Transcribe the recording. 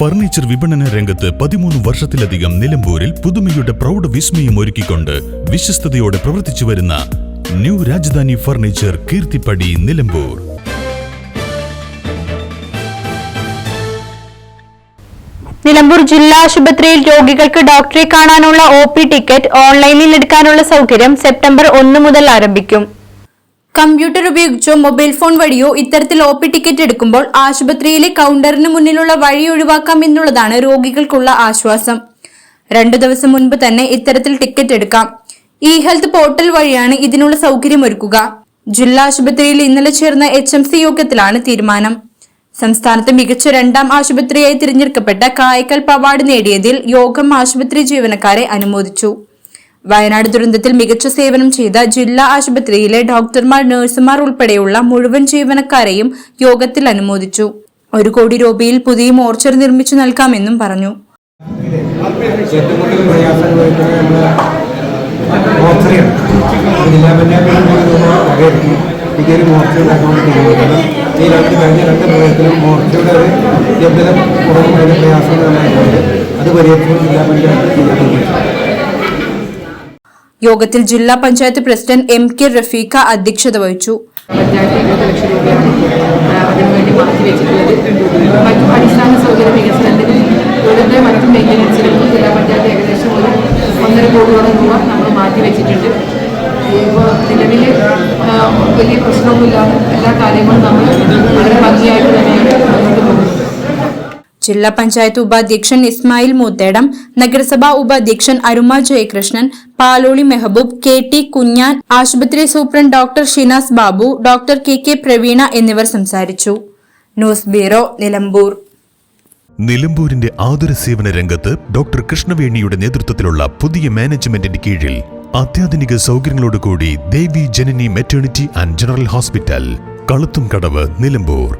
Furniture വിപണന രംഗത്ത് പതിമൂന്ന് വർഷത്തിലധികം നിലമ്പൂരിൽ പുതുമയുടെ പ്രൗഢ വിസ്മയം ഒരുക്കിക്കൊണ്ട് വിശ്വസ്തയോടെ പ്രവർത്തിച്ചു വരുന്ന ന്യൂ രാജധാനി ഫർണിച്ചർ കീർത്തിപ്പടി നിലമ്പൂർ. നിലമ്പൂർ ജില്ലാ ആശുപത്രിയിൽ രോഗികൾക്ക് ഡോക്ടറെ കാണാനുള്ള ഒ ടിക്കറ്റ് ഓൺലൈനിൽ എടുക്കാനുള്ള സൗകര്യം സെപ്റ്റംബർ ഒന്ന് മുതൽ ആരംഭിക്കും. കമ്പ്യൂട്ടർ ഉപയോഗിച്ചോ മൊബൈൽ ഫോൺ വഴിയോ ഇത്തരത്തിൽ ഒ പി ടിക്കറ്റ് എടുക്കുമ്പോൾ ആശുപത്രിയിലെ കൗണ്ടറിന് മുന്നിലുള്ള വഴി ഒഴിവാക്കാം എന്നുള്ളതാണ് രോഗികൾക്കുള്ള ആശ്വാസം. രണ്ടു ദിവസം മുൻപ് തന്നെ ഇത്തരത്തിൽ ടിക്കറ്റ് എടുക്കാം. ഇ ഹെൽത്ത് പോർട്ടൽ വഴിയാണ് ഇതിനുള്ള സൗകര്യമൊരുക്കുക. ജില്ലാ ആശുപത്രിയിൽ ഇന്നലെ ചേർന്ന എച്ച് എം സി യോഗത്തിലാണ് തീരുമാനം. സംസ്ഥാനത്ത് മികച്ച രണ്ടാം ആശുപത്രിയായി തിരഞ്ഞെടുക്കപ്പെട്ട കായക്കൽ അവാർഡ് നേടിയതിൽ യോഗം ആശുപത്രി ജീവനക്കാരെ അനുമോദിച്ചു. വയനാട് ദുരന്തത്തിൽ മികച്ച സേവനം ചെയ്ത ജില്ലാ ആശുപത്രിയിലെ ഡോക്ടർമാർ നഴ്സുമാർ ഉൾപ്പെടെയുള്ള മുഴുവൻ ജീവനക്കാരെയും യോഗത്തിൽ അനുമോദിച്ചു. ഒരു കോടി രൂപയിൽ പുതിയ മോർച്ചർ നിർമ്മിച്ചു നൽകാമെന്നും പറഞ്ഞു. അത് പരിഹരിച്ചു ജില്ലാ പഞ്ചായത്ത് യോഗത്തിൽ ജില്ലാ panchayat president M K Rafeeqa അധ്യക്ഷത വഹിച്ചു. മറ്റു മറ്റു ഏകദേശം ഒരു ഒന്നര കോടിയോളം രൂപ നമ്മൾ മാറ്റിവെച്ചിട്ടുണ്ട് ഇപ്പോൾ നിലവിൽ വലിയ പ്രശ്നമൊന്നുമില്ലാതെ എല്ലാ കാര്യങ്ങളും നമ്മൾ വളരെ ഭംഗിയായിട്ട് ജില്ലാ പഞ്ചായത്ത് ഉപാധ്യക്ഷൻ ഇസ്മായിൽ മൂത്തേടം നഗരസഭാ ഉപാധ്യക്ഷൻ അരുമ ജയകൃഷ്ണൻ പാലോളി മെഹബൂബ് കെ ടി കുഞ്ഞാൻ ആശുപത്രി superintendent doctor Shinas Babu doctor K K Praveena എന്നിവർ സംസാരിച്ചു. News bureau Nilambur. നിലമ്പൂരിന്റെ ആതുര സേവന രംഗത്ത് ഡോക്ടർ കൃഷ്ണവേണിയുടെ നേതൃത്വത്തിലുള്ള പുതിയ മാനേജ്മെന്റിന്റെ കീഴിൽ അത്യാധുനിക സൗകര്യങ്ങളോടുകൂടി Devi Janani maternity and general hospital Kaluthumkadavu Nilambur.